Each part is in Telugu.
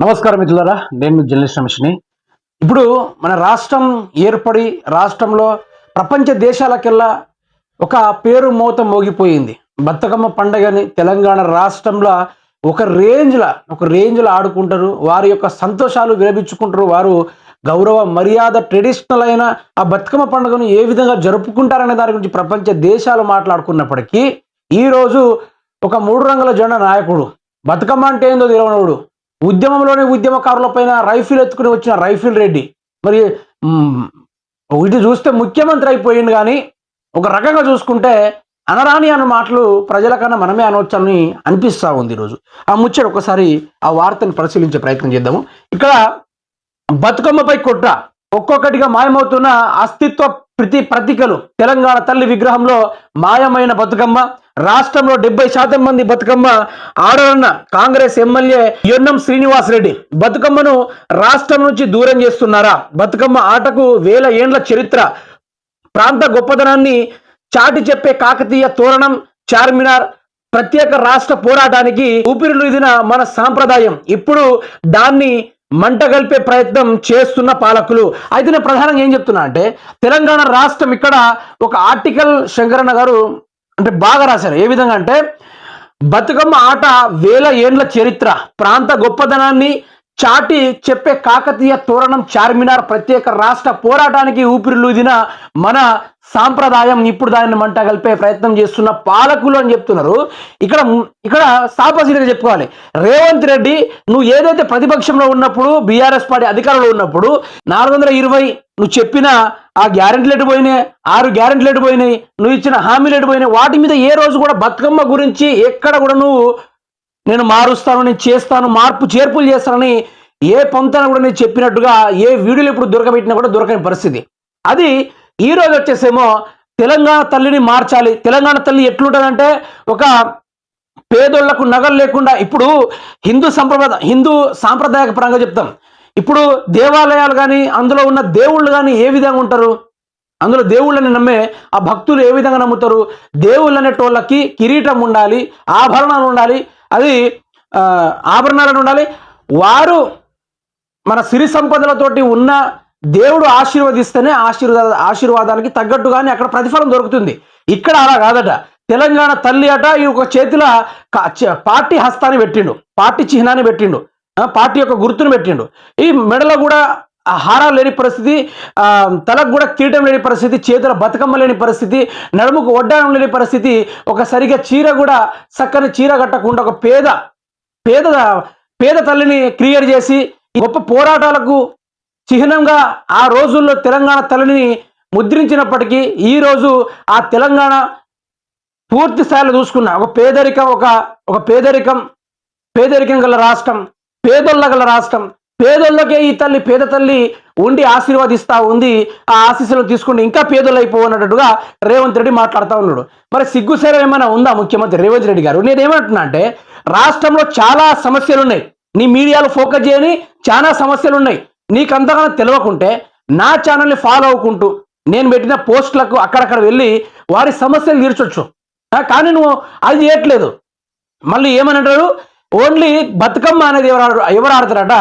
నమస్కారం మిత్రులారా నేను మీ జర్నలిస్ట్ రమేష్ని. ఇప్పుడు మన రాష్ట్రం ఏర్పడి రాష్ట్రంలో ప్రపంచ దేశాలకెల్లా ఒక పేరు మోత మోగిపోయింది. బతుకమ్మ పండగని తెలంగాణ రాష్ట్రంలో ఒక రేంజ్లో ఒక రేంజ్లో ఆడుకుంటారు. వారి యొక్క సంతోషాలు విరమించుకుంటారు. వారు గౌరవ మర్యాద ట్రెడిషనల్ అయిన ఆ బతుకమ్మ పండుగను ఏ విధంగా జరుపుకుంటారనే దాని గురించి ప్రపంచ దేశాలు మాట్లాడుకున్నప్పటికీ ఈరోజు ఒక మూడు రంగుల జెండా నాయకుడు. బతుకమ్మ అంటే ఏందో తెలియనోడు ఉద్యమంలోనే ఉద్యమకారులపైన రైఫిల్ ఎత్తుకుని వచ్చిన రైఫిల్ రెడ్డి. మరి ఇటు చూస్తే ముఖ్యమంత్రి అయిపోయింది కానీ ఒక రకంగా చూసుకుంటే అనరాని అన్న మాటలు ప్రజలకన్నా మనమే అనవచ్చని అనిపిస్తూ ఉంది ఈరోజు. ఆ ముచ్చట ఒకసారి ఆ వార్తను పరిశీలించే ప్రయత్నం చేద్దాము. ఇక్కడ బతుకమ్మపై కుట్ర ఒక్కొక్కటిగా మాయమవుతున్న అస్తిత్వ ప్రతి ప్రతికలు. తెలంగాణ తల్లి విగ్రహంలో మాయమైన బతుకమ్మ రాష్ట్రంలో డెబ్బై శాతం మంది బతుకమ్మ ఆడరన్న కాంగ్రెస్ ఎమ్మెల్యే యొన్నం శ్రీనివాస్ రెడ్డి బతుకమ్మను రాష్ట్రం నుంచి దూరం చేస్తున్నారా? బతుకమ్మ ఆటకు వేల ఏండ్ల చరిత్ర ప్రాంత గొప్పదనాన్ని చాటి చెప్పే కాకతీయ తోరణం చార్మినార్ ప్రత్యేక రాష్ట్ర పోరాటానికి ఊపిరిలుదిన మన సాంప్రదాయం. ఇప్పుడు దాన్ని మంట కలిపే ప్రయత్నం చేస్తున్న పాలకులు. అయితే నేను ప్రధానంగా ఏం చెప్తున్నా అంటే తెలంగాణ రాష్ట్రం ఇక్కడ ఒక ఆర్టికల్ శంకరన్న గారు అంటే బాగా రాశారు. ఏ విధంగా అంటే బతుకమ్మ ఆట వేల ఏండ్ల చరిత్ర ప్రాంత గొప్పదనాన్ని చాటి చెప్పే కాకతీయ తోరణం చార్మినార్ ప్రత్యేక రాష్ట్ర పోరాటానికి ఊపిరిలూదిన మన సాంప్రదాయం ఇప్పుడు దానిని మంట కలిపే ప్రయత్నం చేస్తున్న పాలకులు అని చెప్తున్నారు. ఇక్కడ ఇక్కడ సాపసీలుగా చెప్పుకోవాలి. రేవంత్ రెడ్డి నువ్వు ఏదైతే ప్రతిపక్షంలో ఉన్నప్పుడు బీఆర్ఎస్ పార్టీ అధికారంలో ఉన్నప్పుడు నాలుగు వందల ఇరవై నువ్వు చెప్పిన ఆ గ్యారెంటీ లెటర్ పోయినాయి? ఆరు గ్యారెంటీలు ఎటు పోయినాయి? నువ్వు ఇచ్చిన హామీలు లెటర్ పోయినాయి? వాటి మీద ఏ రోజు కూడా బతుకమ్మ గురించి ఎక్కడ కూడా నువ్వు నేను మారుస్తాను నేను చేస్తాను మార్పు చేర్పులు చేస్తానని ఏ పొంతన కూడా నేను చెప్పినట్టుగా ఏ వీడియోలు ఇప్పుడు దొరకబెట్టినా కూడా దొరకని పరిస్థితి. అది ఈ రోజు వచ్చేసేమో తెలంగాణ తల్లిని మార్చాలి. తెలంగాణ తల్లి ఎట్లుంటుందంటే ఒక పేదోళ్ళకు నగలు లేకుండా ఇప్పుడు హిందూ సంప్రదాయ హిందూ సాంప్రదాయక పరంగా చెప్తాం. ఇప్పుడు దేవాలయాలు కానీ అందులో ఉన్న దేవుళ్ళు కానీ ఏ విధంగా ఉంటారు? అందులో దేవుళ్ళని నమ్మే ఆ భక్తులు ఏ విధంగా నమ్ముతారు? దేవుళ్ళు అనేటోళ్ళకి కిరీటం ఉండాలి ఆభరణాలు ఉండాలి అది ఆభరణాలను ఉండాలి. వారు మన సిరి సంపదలతోటి ఉన్న దేవుడు ఆశీర్వదిస్తేనే ఆశీర్వాద ఆశీర్వాదానికి తగ్గట్టుగానే అక్కడ ప్రతిఫలం దొరుకుతుంది. ఇక్కడ అలా కాదట. తెలంగాణ తల్లి అట ఈ ఒక చేతిలో పార్టీ హస్తాన్ని పెట్టిండు పార్టీ చిహ్నాన్ని పెట్టిండు. పార్టీ యొక్క గుర్తును పెట్టిండు. ఈ మెడలో కూడా ఆ హారాలు లేని పరిస్థితి తలకు కూడా కిరీటం లేని పరిస్థితి చేతుల బతుకమ్మ లేని పరిస్థితి నడుముకు వడ్డానం లేని పరిస్థితి ఒక సరిగా చీర కూడా చక్కని చీర కట్టకుండా ఒక పేద పేద పేద తల్లిని క్రియేట్ చేసి గొప్ప పోరాటాలకు చిహ్నంగా ఆ రోజుల్లో తెలంగాణ తల్లిని ముద్రించినప్పటికీ ఈ రోజు ఆ తెలంగాణ పూర్తి స్థాయిలో చూసుకున్న ఒక పేదరికం ఒక ఒక పేదరికం పేదరికం గల రాష్ట్రం పేదోళ్ళ గల రాష్ట్రం. పేదోళ్ళకే ఈ తల్లి పేద తల్లి ఉండి ఆశీర్వాదిస్తూ ఉంది. ఆ ఆశీస్సులు తీసుకుని ఇంకా పేదోళ్ళైపోనట్టుగా రేవంత్ రెడ్డి మాట్లాడుతూ ఉన్నాడు. మరి సిగ్గుసేరం ఏమైనా ఉందా ముఖ్యమంత్రి రేవంత్ రెడ్డి గారు? నేనేమంటున్నా అంటే రాష్ట్రంలో చాలా సమస్యలు ఉన్నాయి నీ మీడియాలో ఫోకస్ చేయని చాలా సమస్యలు ఉన్నాయి నీకు అంతగానో తెలియకుంటే నా ఛానల్ని ఫాలో అవ్వకుంటూ నేను పెట్టిన పోస్టులకు అక్కడక్కడ వెళ్ళి వారి సమస్యలు తీర్చొచ్చు. కానీ నువ్వు అది చేయట్లేదు. మళ్ళీ ఏమని అంటారు ఓన్లీ బతుకమ్మ అనేది ఎవరు ఎవరు ఆడతారట?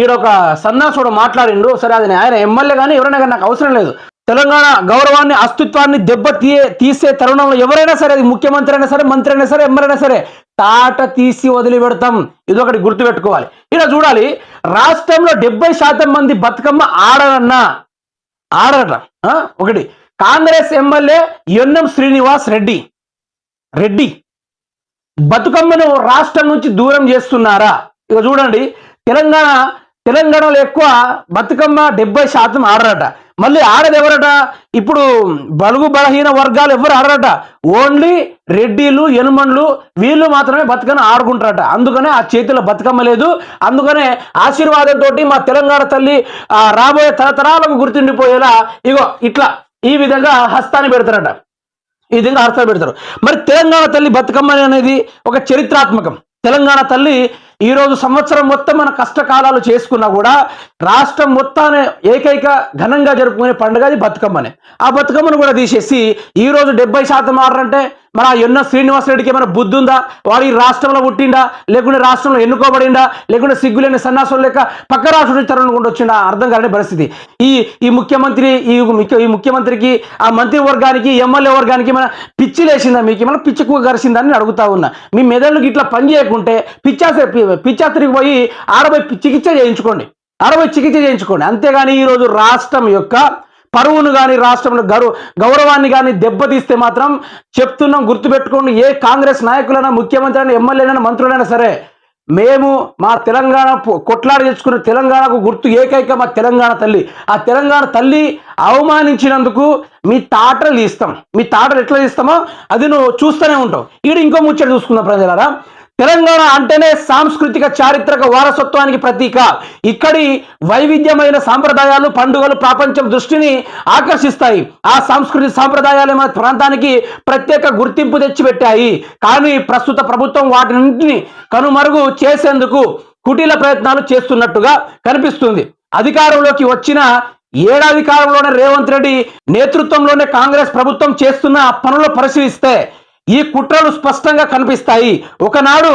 ఈడ ఒక సన్నాసుడు మాట్లాడిండు సరే అది ఆయన ఎమ్మెల్యే కానీ ఎవరైనా కానీ నాకు అవసరం లేదు. తెలంగాణ గౌరవాన్ని అస్తిత్వాన్ని దెబ్బ తీయే తీసే తరుణంలో ఎవరైనా సరే అది ముఖ్యమంత్రి అయినా సరే మంత్రి అయినా సరే ఎమ్మెల్యే అయినా సరే తాట తీసి వదిలి పెడతాం. ఇది ఒకటి గుర్తుపెట్టుకోవాలి. ఇలా చూడాలి రాష్ట్రంలో డెబ్బై శాతం మంది బతుకమ్మ ఆడరన్నా ఆడరట ఒకటి కాంగ్రెస్ ఎమ్మెల్యే ఎన్ఎం శ్రీనివాస్ రెడ్డి. రెడ్డి. బతుకమ్మను రాష్ట్రం నుంచి దూరం చేస్తున్నారా? ఇక చూడండి తెలంగాణ తెలంగాణలో ఎక్కువ బతుకమ్మ డెబ్బై శాతం ఆడరట. మళ్ళీ ఆడది ఎవరట ఇప్పుడు బలుగు బలహీన వర్గాలు ఎవరు ఆడరట. ఓన్లీ రెడ్డిలు ఎనుమండ్లు వీళ్ళు మాత్రమే బతుకమ్మ ఆడుకుంటారట. అందుకనే ఆ చేతిలో బతుకమ్మ లేదు. అందుకనే ఆశీర్వాదంతో మా తెలంగాణ తల్లి రాబోయే తరతరాలకు గుర్తుండిపోయేలా ఇగో ఇట్లా ఈ విధంగా హస్తాన్ని పెడతారట. ఈ విధంగా అర్థాలు పెడతారు. మరి తెలంగాణ తల్లి బతుకమ్మ అనేది ఒక చరిత్రాత్మకం. తెలంగాణ తల్లి ఈ రోజు సంవత్సరం మొత్తం మన కష్టకాలాలు చేసుకున్నా కూడా రాష్ట్రం మొత్తాన్ని ఏకైక ఘనంగా జరుపుకునే పండుగ అది బతుకమ్మనే. ఆ బతుకమ్మను కూడా తీసేసి ఈ రోజు డెబ్బై శాతం ఆడరంటే మన ఎన్న శ్రీనివాసరెడ్డికి ఏమైనా బుద్ధి ఉందా? వాడు ఈ రాష్ట్రంలో పుట్టిండా? లేకుంటే రాష్ట్రంలో ఎన్నుకోబడిండా? లేకుంటే సిగ్గులేని సన్నాసం లెక్క పక్క రాష్ట్రం నుంచి తరనుకుంటూ వచ్చిండా? అర్థం కాని పరిస్థితి. ఈ ఈ ముఖ్యమంత్రి ఈ ముఖ్య ఈ ముఖ్యమంత్రికి ఆ మంత్రి వర్గానికి ఎమ్మెల్యే వర్గానికి మన పిచ్చి లేచిందా మీకు? ఏమైనా పిచ్చుకు గరిసిందా అని అడుగుతా ఉన్నా. మీ మెదళ్ళకి ఇట్లా పని చేయకుంటే పిచ్చాసే పిచ్చాత్రికి పోయి ఆడపోయి చికిత్స చేయించుకోండి. ఆడపోయి చికిత్స చేయించుకోండి. అంతేగాని ఈరోజు రాష్ట్రం యొక్క పరువును కానీ రాష్ట్రంలో గౌరవ గౌరవాన్ని కానీ దెబ్బతీస్తే మాత్రం చెప్తున్నాం గుర్తుపెట్టుకోండి. ఏ కాంగ్రెస్ నాయకులైనా ముఖ్యమంత్రి అయినా ఎమ్మెల్యేనైనా మంత్రులైనా సరే మేము మా తెలంగాణ కొట్లాడి తెచ్చుకున్న తెలంగాణకు గుర్తు ఏకైక మా తెలంగాణ తల్లి. ఆ తెలంగాణ తల్లి అవమానించినందుకు మీ తాటలు ఇస్తాం మీ తాటలు ఎట్లా ఇస్తామో అది నువ్వు చూస్తూనే ఉంటావు. ఈడు ఇంకో ముచ్చట చూసుకుందాం ప్రజలారా. తెలంగాణ అంటేనే సాంస్కృతిక చారిత్రక వారసత్వానికి ప్రతీక. ఇక్కడి వైవిధ్యమైన సాంప్రదాయాలు పండుగలు ప్రపంచం దృష్టిని ఆకర్షిస్తాయి. ఆ సాంస్కృతిక సాంప్రదాయాలు మన ప్రాంతానికి ప్రత్యేక గుర్తింపు తెచ్చిపెట్టాయి. కానీ ప్రస్తుత ప్రభుత్వం వాటిని కనుమరుగు చేసేందుకు కుటీల ప్రయత్నాలు చేస్తున్నట్టుగా కనిపిస్తుంది. అధికారంలోకి వచ్చిన ఏడాది కాలంలోనే రేవంత్ రెడ్డి నేతృత్వంలోనే కాంగ్రెస్ ప్రభుత్వం చేస్తున్న పనులు పరిశీలిస్తే ఈ కుట్రలు స్పష్టంగా కనిపిస్తాయి. ఒకనాడు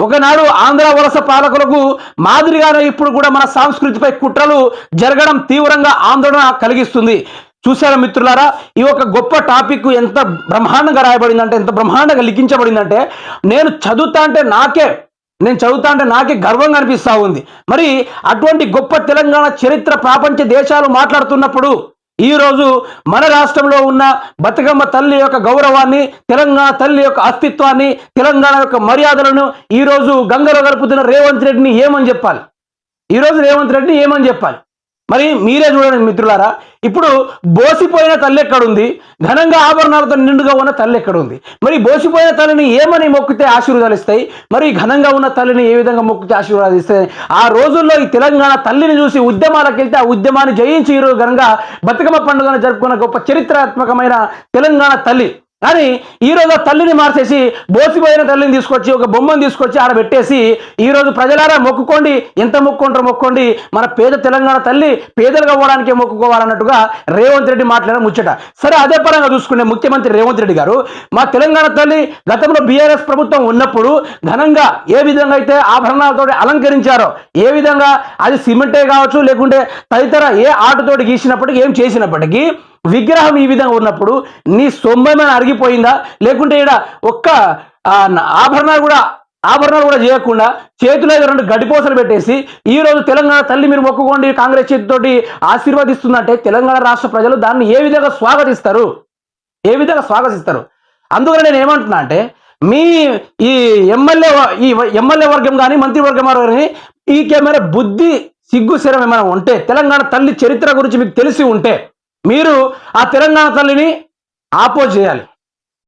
ఒకనాడు ఆంధ్ర వలస పాలకులకు మాదిరిగానే ఇప్పుడు కూడా మన సంస్కృతిపై కుట్రలు జరగడం తీవ్రంగా ఆందోళన కలిగిస్తుంది. చూసారా మిత్రులారా ఈ ఒక గొప్ప టాపిక్ ఎంత బ్రహ్మాండంగా రాయబడిందంటే ఎంత బ్రహ్మాండంగా లిఖించబడిందంటే నేను చదువుతా అంటే నాకే నేను చదువుతా అంటే నాకే గర్వంగా అనిపిస్తూ ఉంది. మరి అటువంటి గొప్ప తెలంగాణ చరిత్ర ప్రపంచ దేశాలు మాట్లాడుతున్నప్పుడు ఈరోజు మన రాష్ట్రంలో ఉన్న బతుకమ్మ తల్లి యొక్క గౌరవాన్ని తెలంగాణ తల్లి యొక్క అస్తిత్వాన్ని తెలంగాణ యొక్క మర్యాదలను ఈరోజు గంగలో గలుపుతున్న రేవంత్ రెడ్డిని ఏమని చెప్పాలి? ఈరోజు రేవంత్ రెడ్డిని ఏమని చెప్పాలి? మరి మీరే చూడండి మిత్రులారా ఇప్పుడు బోసిపోయిన తల్లి ఎక్కడుంది? ఘనంగా ఆభరణాలతో నిండుగా ఉన్న తల్లి ఎక్కడుంది? మరి బోసిపోయిన తల్లిని ఏమని మొక్కితే ఆశీర్వాదాలు ఇస్తాయి? మరి ఘనంగా ఉన్న తల్లిని ఏ విధంగా మొక్కితే ఆశీర్వాదాలు ఇస్తాయి? ఆ రోజుల్లో ఈ తెలంగాణ తల్లిని చూసి ఉద్యమాలకు వెళ్తే ఆ ఉద్యమాన్ని జయించి ఈరోజు ఘనంగా బతుకమ్మ పండుగను జరుపుకున్న గొప్ప చరిత్రాత్మకమైన తెలంగాణ తల్లి కానీ ఈరోజు ఆ తల్లిని మార్చేసి బోసిపోయిన తల్లిని తీసుకొచ్చి ఒక బొమ్మను తీసుకొచ్చి ఆడ పెట్టేసి ఈరోజు ప్రజలారా మొక్కుకోండి ఎంత మొక్కుంటారో మొక్కోండి మన పేద తెలంగాణ తల్లి పేదలుగా అవ్వడానికే మొక్కుకోవాలన్నట్టుగా రేవంత్ రెడ్డి మాట్లాడడం ముచ్చట. సరే అదే పరంగా చూసుకునే ముఖ్యమంత్రి రేవంత్ రెడ్డి గారు మా తెలంగాణ తల్లి గతంలో బీఆర్ఎస్ ప్రభుత్వం ఉన్నప్పుడు ఘనంగా ఏ విధంగా అయితే ఆభరణాలతో అలంకరించారో ఏ విధంగా అది సిమెంటే కావచ్చు లేకుంటే తదితర ఏ ఆటతోటి గీసినప్పటికీ ఏం చేసినప్పటికీ విగ్రహం ఈ విధంగా ఉన్నప్పుడు నీ సొమ్మేమైనా అరిగిపోయిందా? లేకుంటే ఇక్కడ ఒక్క ఆభరణాలు కూడా ఆభరణాలు కూడా చేయకుండా చేతిలో రెండు గడిపోసలు పెట్టేసి ఈ రోజు తెలంగాణ తల్లి మీరు మొక్కుకోండి కాంగ్రెస్ చేతితోటి ఆశీర్వదిస్తుందంటే తెలంగాణ రాష్ట్ర ప్రజలు దాన్ని ఏ విధంగా స్వాగతిస్తారు? ఏ విధంగా స్వాగతిస్తారు? అందుకని నేను ఏమంటున్నా అంటే మీ ఈ ఎమ్మెల్యే ఈ ఎమ్మెల్యే వర్గం కానీ మంత్రివర్గం కానీ మీకేమైనా బుద్ధి సిగ్గు శరం ఏమైనా ఉంటే తెలంగాణ తల్లి చరిత్ర గురించి మీకు తెలిసి ఉంటే మీరు ఆ తెలంగాణ తల్లిని ఆపోజ్ చేయాలి.